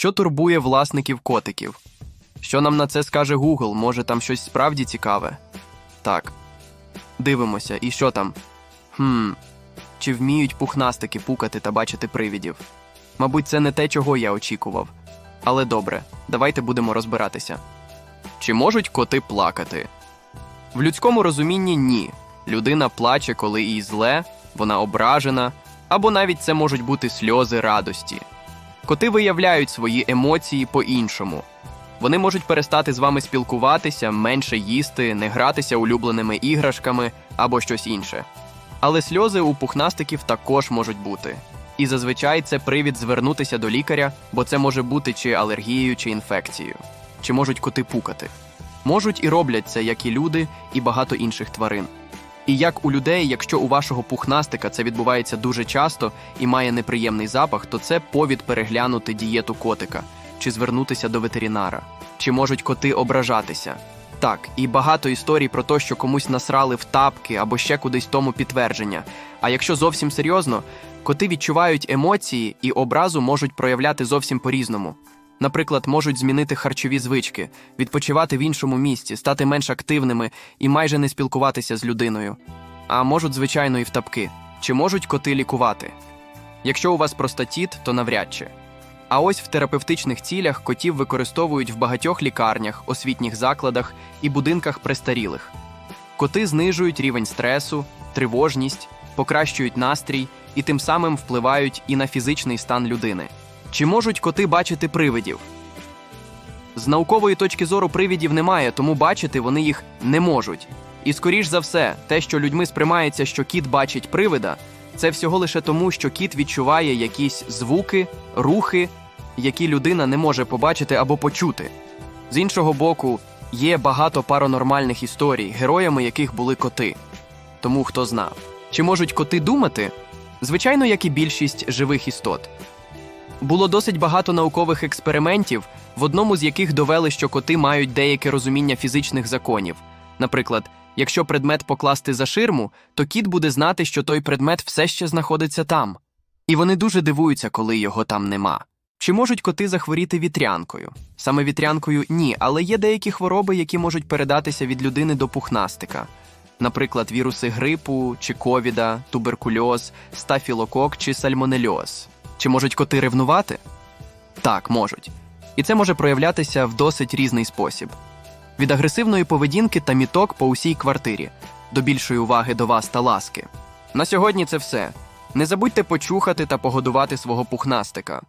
Що турбує власників котиків? Що нам на це скаже Google? Може, там щось справді цікаве? Так. Дивимося, і що там? Хм. Чи вміють пухнастики пукати та бачити привідів? Мабуть, це не те, чого я очікував. Але добре, давайте будемо розбиратися. Чи можуть коти плакати? В людському розумінні ні. Людина плаче, коли їй зле, вона ображена, або навіть це можуть бути сльози радості. Коти виявляють свої емоції по-іншому. Вони можуть перестати з вами спілкуватися, менше їсти, не гратися улюбленими іграшками або щось інше. Але сльози у пухнастиків також можуть бути. І зазвичай це привід звернутися до лікаря, бо це може бути чи алергією, чи інфекцією. Чи можуть коти пукати? Можуть і роблять це, як і люди, і багато інших тварин. І як у людей, якщо у вашого пухнастика це відбувається дуже часто і має неприємний запах, то це повід переглянути дієту котика чи звернутися до ветеринара. Чи можуть коти ображатися? Так, і багато історій про те, що комусь насрали в тапки або ще кудись тому підтвердження. А якщо зовсім серйозно, коти відчувають емоції і образу можуть проявляти зовсім по-різному. Наприклад, можуть змінити харчові звички, відпочивати в іншому місці, стати менш активними і майже не спілкуватися з людиною. А можуть, звичайно, і в тапки. Чи можуть коти лікувати? Якщо у вас простатіт, то навряд чи. А ось в терапевтичних цілях котів використовують в багатьох лікарнях, освітніх закладах і будинках престарілих. Коти знижують рівень стресу, тривожність, покращують настрій і тим самим впливають і на фізичний стан людини. Чи можуть коти бачити привидів? З наукової точки зору привидів немає, тому бачити вони їх не можуть. І скоріш за все, те, що людьми сприймається, що кіт бачить привида, це всього лише тому, що кіт відчуває якісь звуки, рухи, які людина не може побачити або почути. З іншого боку, є багато паранормальних історій, героями яких були коти. Тому хто знав. Чи можуть коти думати? Звичайно, як і більшість живих істот. Було досить багато наукових експериментів, в одному з яких довели, що коти мають деяке розуміння фізичних законів. Наприклад, якщо предмет покласти за ширму, то кіт буде знати, що той предмет все ще знаходиться там. І вони дуже дивуються, коли його там нема. Чи можуть коти захворіти вітрянкою? Саме вітрянкою ні, але є деякі хвороби, які можуть передатися від людини до пухнастика. Наприклад, віруси грипу чи ковіда, туберкульоз, стафілокок чи сальмонельоз. Чи можуть коти ревнувати? Так, можуть. І це може проявлятися в досить різний спосіб: від агресивної поведінки та міток по усій квартирі, до більшої уваги до вас та ласки. На сьогодні це все. Не забудьте почухати та погодувати свого пухнастика.